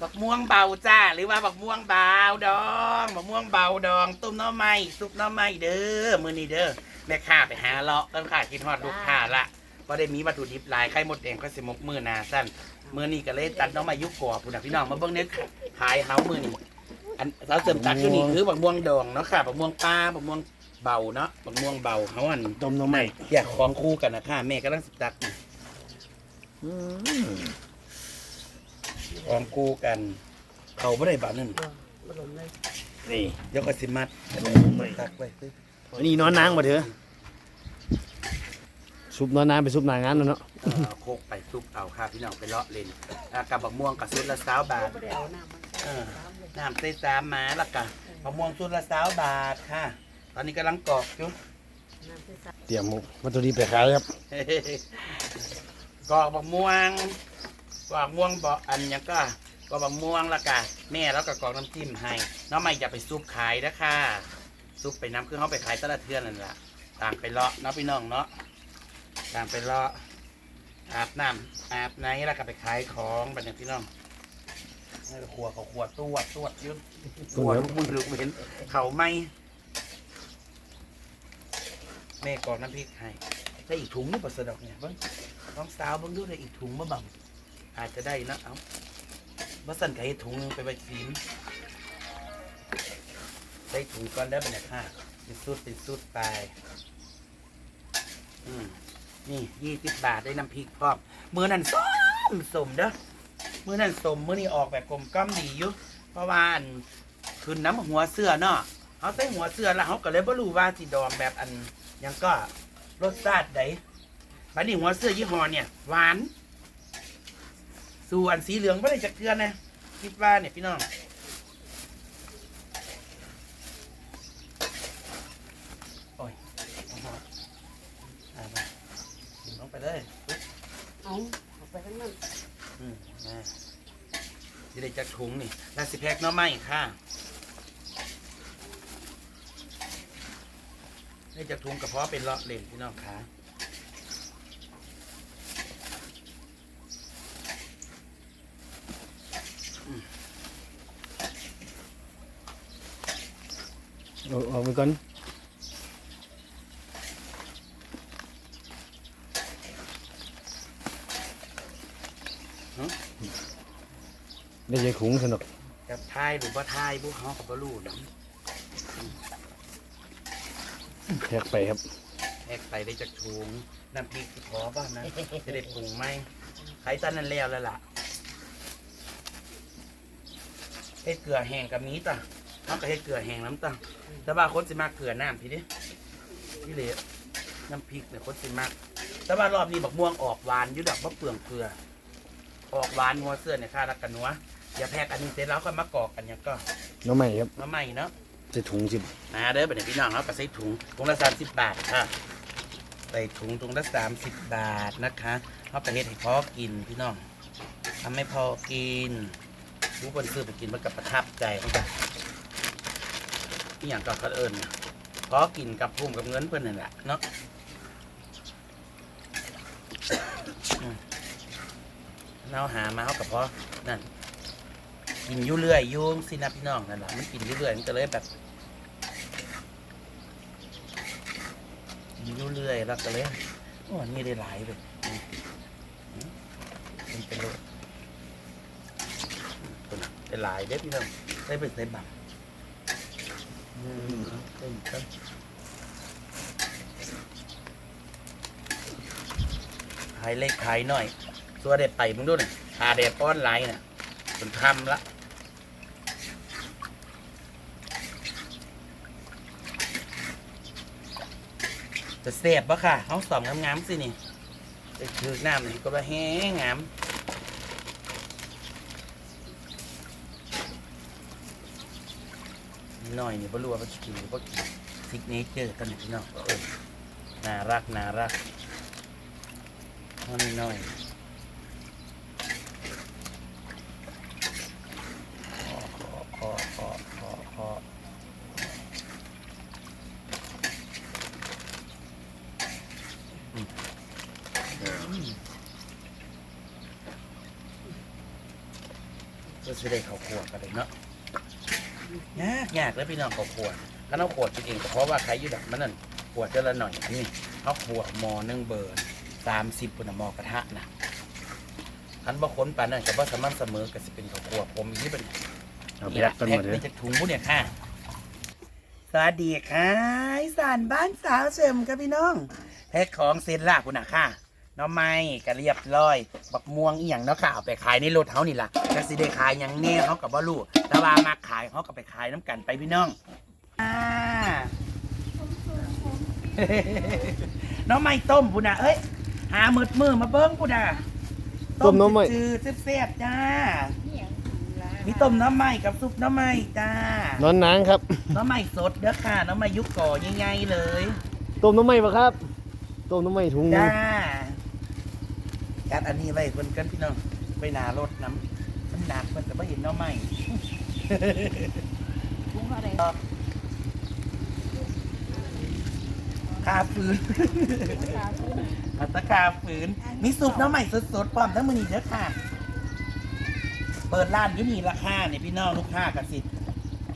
บักม่วงเบาจ้า หรือว่าบักม่วงเบาดองบักม่วงเบาดองต้มหน้ำไม้ซุปหน้ำไม้เด้อมื้อนี้เด้อแม่ค้าไปหาเลาะกันค่ะกินฮอดลูกค้าละบ่ได้มีวัตถุดิบหลายไข่มดแดงก็สิมกมื้อหนาสั้นมื้อนี้ก็เลยตัดหน้ำไม้ยุกกว่าพุ่นน่ะพี่น้องมาเบิ่งเน็ตขายเฮามื้อนี้อันเราเสริมตัดอยู่นี่คือบักม่วงดองเนาะค่ะบักม่วงปลาบักม่วงเบาเนาะบักม่วงเบาเฮาอันต้มน้ำใหม่อยากของคู่กันนะค่ะแม่กำลังสิตักนี่อืม ของคู่กัน เขาไม่ได้บาทนั่นนี่เดี๋ยวก็สิมัดตักไว้สิอันนี้นอนนางมาเถอะซุปนอนนางไปซุปนางงานแล้วเนาะเอ่อโคกไปซุปเอาค่ะพี่น้องไปเลาะเล่นอ่ากับบักม่วงกับซุดละสาวบาทเออน้ำใส่สามหมาและกะบักม่วงซุดละสาวบาทค่ะ ตอนนี้กำลังกรอกอยู่เตรียมวัตถุดิบไปขายครับกรอกบักม่วง กรอกม่วงบออันยังก็กรอกบักม่วงและกะแม่แล้วก็กรอกน้ำจิ้มให้น้องไม่อย่าไปซุปขายนะค่ะซุปไปน้ำเครื่องเขาไปขายตลาดเทือนนั่นแหละต่างไปเลาะเนาะพี่น้องเนาะต่างไปเลาะอาบน้ำอาบไหนแล้วก็ไปขายของแบบนี้พี่น้องนี่ก็ขวเขาขวตวดตวดยืนขวลูกมือลูกเห็นเขาไหมแม่กรอกน้ำพริกให้ได้อีกถุงนึงปัสดอกเนี่ยเบิ้งน้องสาวเบิ้งดูได้อีกถุงมาบัง อาจจะได้นะเอาบัสันไก่ถุงหนึงไปไปฟิล์มได้ถุงก่อนได้บรรยากาศเป็นสุดเป็นสุดไปอืมนี่ยี่สิบบาทได้น้ำพริกพร้อมมือนั่นส้มสมเด้อมือนั่นสมมือนี่ออกแบบกลมกล้อมดีอยู่เพราะว่าอันคืนน้ำหัวเสื้อเนาะเขาใส่หัวเสื้อแล้วเขาก็เลยบ่รู้ว่าสีดอมแบบอันยังก็รสชาติใดบัดนี้หัวเสื้อยี่ห้อเนี่ยหวาน ส่วนสีเหลืองไม่ได้จะเกลือนะคิดว่าเนี่ยพี่น้องโอ้ยเอามาเอามลงไปเลยปุ๊บเอาเอาไปทั้งนั้นอืมมาสิได้จักถุงนี่แล้วสิแพ็กหน้อไม้ค่ะได้จักถุงกระเพาะเป็นเลาะเล่นพี่น้องค่ะ อาเอาไปก่อนได้ใจขุงสนุกกับทายหรือว่าทายพวกเขากับบรูเนาะแทกไปครับแอกไปได้จากถุงน้ำพริกที่ขอบ้างนะจะได้ปรุงไหมไข่ตันนั่นแล้วแล้วล่ะเฮ็ดเกลือแห้งกับมีต่ะ เขาก็เฮ็ดเกลือแห้งน้ำต่ะแต่ว่าคนสิมากเกลือน้ำพี่ดิพี่เหลน้ำพริกเนี่ยคนสิมาก แต่ว่ารอบนี้บักม่วงออกหวานอยุดดอกมะเปลืองเกลือ ออกหวานหัวเสื้อเนี่ยค่ารักกันนัวอย่าแพกอันนี้เสร็จแล้วก็มากรอกกันเนี่ยก็น้ำใหม่ครับมาใหม่เนาะใส่ถุงสิบนะเด้อเป็นพี่น้องเขาก็ใส่ถุงถุงละสามสิบบาทค่ะใส่ถุงถุงละสามสิบบาทนะคะเขาประเทศให้พอกินพี่น้องทำให้พอกินรู้คนซื้อไปกินมันกับประทับใจเขาจ้ะนี่อย่างก็เขาเอิญพอกินกับพุ่มกับเงินเพื่อนนั่นแหละเนาะเราหามาเขากับพอนั่นกินยู่เรื่อยยุ่งสินะพี่น้องนั่นแหละมันกินยู่เรื่อยมันก็เลยแบบกินยู่เรื่อยแล้วก็เลยโอ้นี่ได้หลายเลยอืมอืมมันเป็นโรคเป็นได้หลายเด้อพี่น้องได้เป็นได้บัง ขายเล็กขายหน่อยตัวเด็ดไปมึงดูหน่อยขาเด็ดป้อนไหลน่ะเป็นคำละจะเสียบปะค่ะเขาสอมงามๆสินี่จะถือน้ำนี่ก็ว่าแห้งงาม หน่อยนี่บรัวามันกินหรือว่ากินซิกเนเจอร์กันพี่น้องเออน่ารักน่ารักเอาหน่อยๆขอขอขอขอก็จะได้ข้าวขวดกันเลยเนาะ ยากยากแล้วพี่น้องข้าวขวดถ้าเราขวดกินเองก็เพราะว่าใครอยู่ดักมันนั่นขวดเจะละหน่อยอันนี้เขาขวดหมอหนึ่งเบอร์สามสิบปุ่นนะหมอกระทะนะคันบ่ค้นปานนั่นกับว่าสม่ำเสมอกับสิเป็นข้าวขวดผมอีกนี่เป็นเอาแพ็กกันหมดเลยแพ็คจากถุงพวกเนี่ยค่ะสวัสดีค่ะอีสานบ้านสาวเฉิมครับพี่น้องแพ็คของเซนลาคุณนะค่ะหน้องไม้ก็เรียบร้อย บักม่วงอีหยังเนาะค่ะเอาไปขายในรถเฮานี่ล่ะจักสิได้ขายหยังแน่เขากับว่ารู้แต่ ว่ามาขายเขาก็ไปขายน้ำกันไปพี่น้องอ่าน้องไม้ต้มพุ่นน่ะเอ้ย หามืดมือมาเบิ้งพุ่นน่ะต้มน้องไม้จืดๆแซ่บๆจ้า มีต้มน้ำไหม้กับซุปน้ำไหม้จ้า นอนนางครับ น้ำไหม้สดเด้อค่ะ น้ำไหม้ยุกก่อใหญ่ๆเลย ต้มน้ำไหม้ปะครับต้มน้ำไหม้ถุงหนึจ้างจัดอันนี้ไว้คนกันพี่น้องไปหนารถน้ำมันหนักมันแต่ไม่เห็นน้ำไหม้ ถุงอะไรคาฝืนอัตคาฝืนมีซุปน้ำไหม้สดๆพร้อมทั้งมือนี้เด้อค่ะ เปิดร้านอยู่นี่ราคาเนี่ยพี่น้องลูกค้ากสิ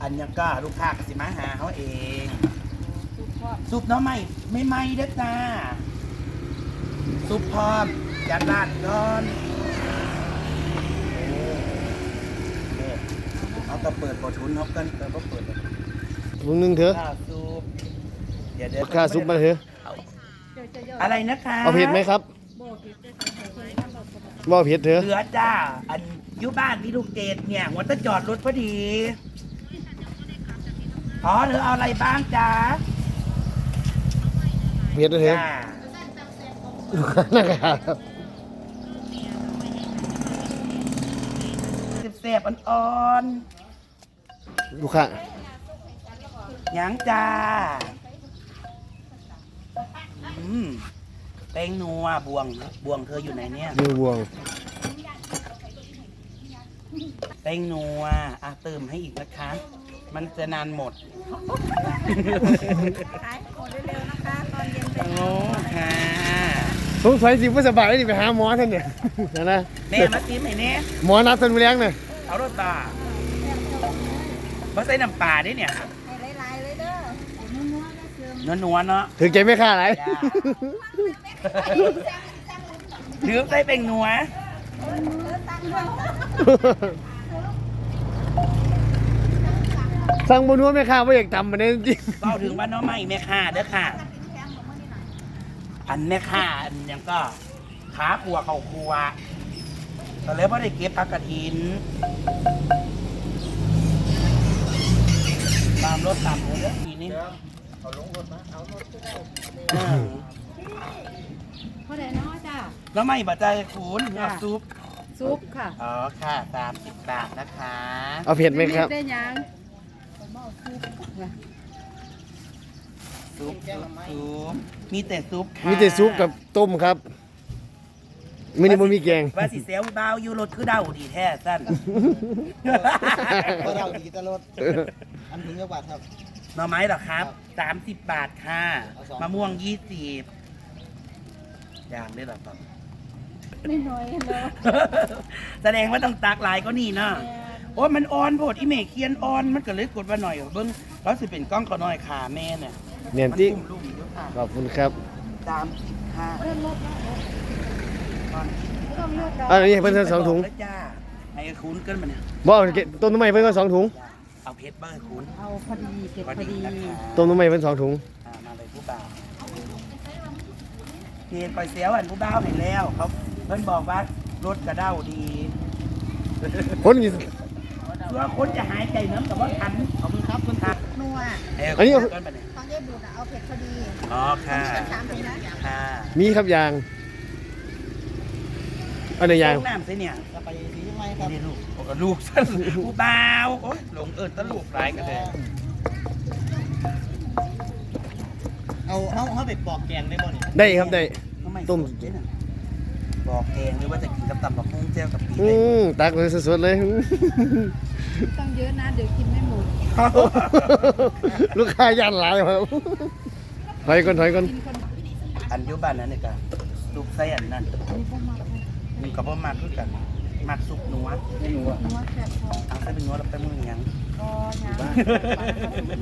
อันยังก็ลูกค้ากสิมาหาเขาเองทุกข้อซุปน้ำไหม้ไม่ไหม้เด้อจ้าซุปพร้อมจัดร้านก่อนโอ้เอา ก็เปิดบททุนเขากันแต่ก็เปิดบ่ถุงหนึงเถอะข้าวซุปเดี๋ยวเดี๋ยวค่าซุปมาเถอะเอาเจ้าเจ้าเจ้าอะไรนะคะเอาเผ็ดไหมครับโบกิเจ้าเจ้าเจ้าเจ้าเจ้าว่าเผ็ดเถอะเหลือจ้า อันอยุบ้านพี่ลูกเกดเนี่ยหัวตะจอดรถพอดีอ๋อเหลือเอาอะไรบ้างจ้าเผ็ดเถอะจ้าลูกค้านะครับเสียบๆอ่อน ลูกค้าๆหยังจ้าอืมแป้งนัวบวงบวงเธออยู่ไหนเนี่ยมือบวงแป้งนัวอะเติมให้อีกนะคะ มันจะนานหมดขายหมดเร็วๆนะคะ ตอนเย็นเป็นโอ้ค่ะสงสัยสิว่าสบายนี่ไปหาหมอท่านเนี่ยนะนะแม่มาซิมให้แน่หมอนัดท่านไปเลี้ยงเนี่ยเอารถตา มาใส่น้ำปลาด้วยเนี่ยให้หลายๆเลยเด้อนัวๆนะเชิมนัวๆเนาะ ถึงใจไม่ค่าอะไรจ้าหรือใส่เป็นนัวสั่งบนัวไม่ค่าว่าอยากทำมันเนี่ยจริงเฝ้าถึงว่าน้องใหม่แม่ค่าเด้อค่ะ อันแม่ค่าอันยังก็ขาครัวเขาครัวแต่แล้วไม่ได้เก็บผักกระถินามรถตามเลยเด้อทีนี้เอาลงรถมาเอารถเท่าไหร่น้อยจ้าแล้วไม่บาดใจคูณเอาซุปซุปค่ะอ๋อค่ะสามสิบบาทนะคะเอาเผ็ดไหมครับได้ยังซุปซุปมีแต่ซุปค่ะมีแต่ซุปกับต้มครับไม่ได้บ่มีแกงว่าสิเซลบาอยู่รถคือเดาดีแท้สั้นเราดีตลอด อันถึงจังหวัดครับ หน่อไม้เหรอครับสามสิบบาทค่ะ เอาสอง มะม่วงยี่สิบอย่างได้หรอครับ ไม่น้อยเลยแสดงว่าต้องตักหลายก็นี่เนาะโอ้มันอ่อนโพดอีเมฆเคียนอ่อน มันก็เลยกดว่าหน่อยเบิ้งแล้วสิเป็นกล้องก็น้อยขาแม่เนี่ยเนียนมัที่ลุ่มลุ่มๆอยู่ค่ะขอบคุณครับสามสิบห้าเริ่มลดแล้วตอนไม่ต้องเลือกดอกอันนี้เพิ่นสองถุงแล้วจ้าให้คุ้นเกินมาเนี่ยบ่เอาเก็บต้มน้ำไหม้เพิ่นก็สองถุง เอาเพชรเบอร์คุ้นเอาพอดีเก็บพอดีนะคะต้มน้ำไหม้เพิ่นสองถุงอ่ามาเลยผู้บ่าวเพียนปล่อยเสียวอันผู้บ่าวเห็นแล้วเขาเพิ่นบอกว่ารถกระเด้าดีคนอยู่ตัวคนจะหายใจน้ำกับว่าทันขอบคุณครับคุณครับนัวเอ้ยอันนี้เกินไปเนี่ยตอนเย็นบุญเอาเผ็ดพอดีอ๋อค่ะเป็นสามถุงนะค่ะมีครับยางอันไหนยางลงน้ำสิเนี่ยจะไปสีไหม ครับนี่ลูกโอ้ลูกสั้นผู้บ่าวโอ้ยหลงเอิญตะลูกหลายกันเลยเอาเอาเอาไปปอกแกงได้บ่นี่ได้ครับได้ ทำไต้มสดด้วยน่ะบอกเองเลยว่าจะกินกับตำบักหุ่งเจียวกับปีอืเลยมตักเลยสดๆเลย ต้องเยอะนะ เดี๋ยวกินไม่หมด ลูกค้าย่านหลายครับถอยก่อนถอยก่อนกินคนอันอยุบันนั้นนี่ก็ลูกไส้อันนั้นอันนี้พวกมานี่ก็บ่มากคือกัน มักสุกนัวไม่รู้อะนัวแซ่บพอเอาใส่เป็นนัวแล้วไปมึงยังก็ยาง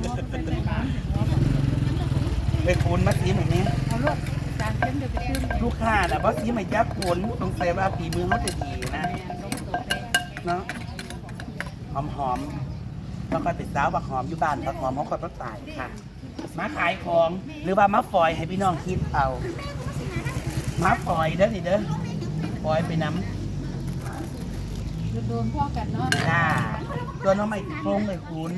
นัวก็เป็นในน้ำถึงนัวไปคูนมาซีเหมือนนี้เอาลูกจานเค็มเดี๋ยวไปขึ้นลูกค้าน่ะเพราะซีไม่ยักคูนต้องใส่ว่าฝีมือเขาจะดีนะแม่ลงตัวแดงเนาะหอมหอมๆแล้วก็ติดสาวบักหอมอยู่บ้านบักหอมเขาก็ต้องตายค่ะมาขายของหรือว่ามาฟอยให้พี่น้องคิดเอามาฟอยเด้อนี่เด้อฟอยไปน้ โดนพ่อกันเนาะำค่ะตัวน้องไม่โครงเลยคุณ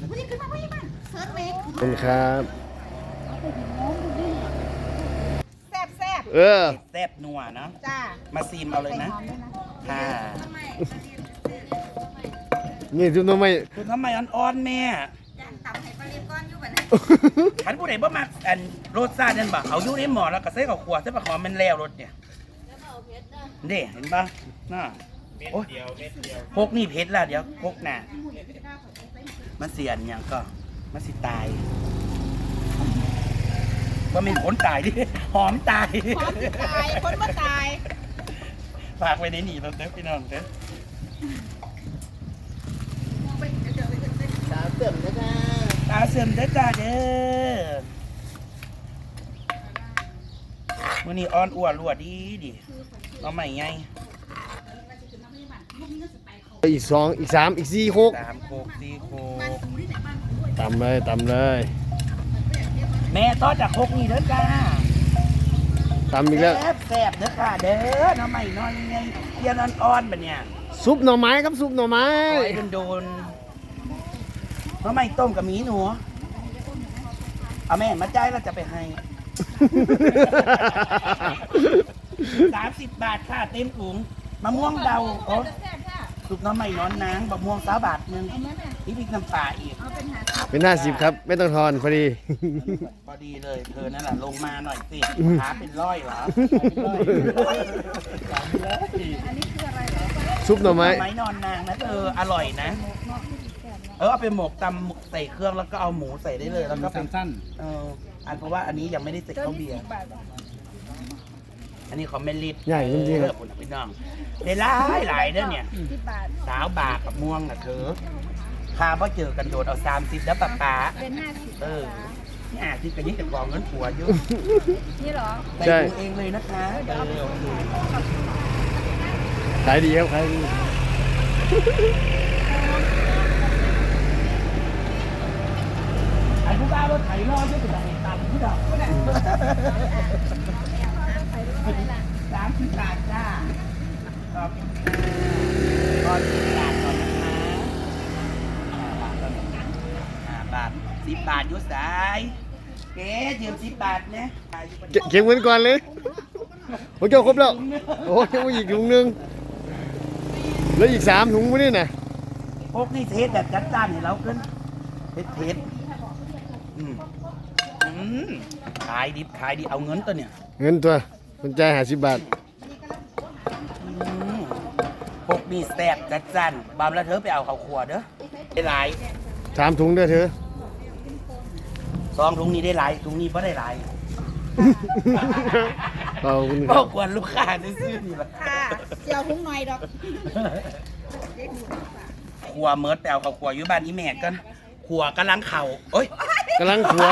ขอบคุณครับแซ่บแซ่บเออแซ่บนัวเนาะจ้ามาซีมเอาเลยนะหอมด้วยนะค่ะนี่จุ๊บน้องไม่คุณทำไมอ่อนๆแม่ขันผู้ใดบ่มักอันรสชาตินั่นบ่เอาอยู่ในหม้อแล้วก็ใส่ข้าวคั่วใส่ปลาหอมมันแล้วรสเนี่ย นี่เห็นปะน่าโอ้ยพกนี่เผ็ดละเดี๋ยวพกน่ะมันเสียนอย่างก็มันสิตายว่ามีคนตายดิหอมตายหอมที่ตายคนมาตายฝากไว้ในนี่เราเด้อพี่น้องเด้อสาวเติมนะจ๊ะตาเสื่อมเด้อจ้าเด้อมื้อนี้อ่อนอ้วนรัวดีดิ เราใหม่ไงอีกสองอีกสามอีกสี่โคกสามโคกสี่โคกตำเลยตำเลย แม่ต้อจากโคกนี่เด้อจ้าตำอีกแล้วแซ่บแซ่บเด้อค่ะเด้อน้ำใหม่น้อยไงเทียนอ่อนๆแบบเนี้ยซุปหน่อไม้ครับซุปหน่อไม้ปล่อยโดนๆน้ำใหม่ต้มกับหมีหนูเอาแม่มาจ่ายเราจะไปให้ สามสิบบาทค่ะเต็มถุงมะม่วงเดาโอ้แซ่บค่ะสุกน้ำใหม่นอนนางบะม่วงสาวบาทหนึงเอาไหมแม่นี่พริกน้ำปลาอีกเอาเป็นหาสิบเป็นห้าสิบครับ ไม่ต้องทอนพอดี พอดีเลยเธอนั่นแหละลงมาหน่อยสิขาเป็นร้อยเหรออันนี้คืออะไรเหรอซุปหน่อไม้ไม้นอนนางนะเธออร่อยนะเนาะแซ่บเนาะเออเอาไปหมกตำหมกใส่เครื่องแล้วก็เอาหมูใส่ได้เลยแล้วก็เป็นสั้นเอออันเพราะว่าอันนี้ยังไม่ได้ใส่เจ้าข้าวนี่เบียสิร์ บบาทเหรอ อั นนี้ของเมลิดใหญ่จริงๆ เออคุณพี่น้องได้หลายหลายเด้อเนี่ย สิบบาท สาวบากกับม่วงน่ะเธอพาพ่อเจอกันโดดเอาสามสิบแล้วป้าป๋าเป็นห้าสิบเออนี่อาที่กันยิ่งจะกองเงินผัวอยู่ นี่เหรอใส่ใช่ถุงเองเลยนะคะเออโอเคขายดีครับขายดีไอ้ผู้บ้ารถไถรอดด้วยกันตันที่ดอกสามสิบบาทจ้าขอบคุณค่ะก่อนสิบบาทก่อนนะคะห้าบาทก่อนห้าบาทสิ บบาทอยุ่สายเก๋ยืมสิบบาทเนี่ยเก็บเก็บเงินก่อนเลยโอ้เจ้าครบแล้ว โอ้ยังมีอีกถุงหนึง แล้วอีกสามถุงไม่ได้น่ะพวกนี่เทสแบบจัดจ้านให้เราขึ้นเทสเทสอืมอืมขายดิบขายดีเอาเงินตัวเนี่ย เงินตัวคนใจหาสิบบาทอืมพวกนี่แซ่บจัดจ้านบามแล้วเธอไปเอาข้าวคั่วเด้อได้หลายสามถุงเด้อเธอ ซองถุงนี้ได้หลายถุงนี้ไ่ได้หลายขอบคุณคก็รับกวนลูกค้าซื้อๆนี่แหละค่ะเจียวหุ้งหน่อยดอกขัวเมิร์ดไปเอาข้าวคั่วอยู่บ้านอีแม่กันขัวกำลังเข่าโอ้ยกำลังขัว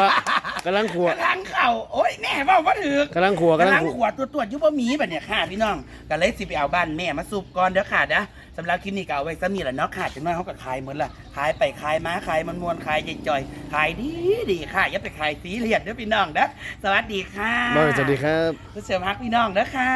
กำลังขัวกำลัง เข่าโอ้ยแม่เว่าว่าถือกำลังขัวกำกำลัลังงขัว ขวดตัวตรวจอยุบะหมีแบบเนี้ยค่ะพี่น้องก็เลยสิไปเอาบ้านแม่มาสูบก่อนเด้อค่ะนะสำหรับคลิปนี้ก็เอาไว้ซ้ำนี่แหละเนาะค่ะจังน้อยเขาก็ขายเหมือนละขายไปขายมาขายมันมวนๆขายใหญ่ๆขายดีดีๆค่ะอย่าไปขายสีเหลียดเด้อพี่น้องเด้อสวัสดีค่ะบ้านสวัสดีครับ ผู้เสียพักพี่น้องเด้อค่ะ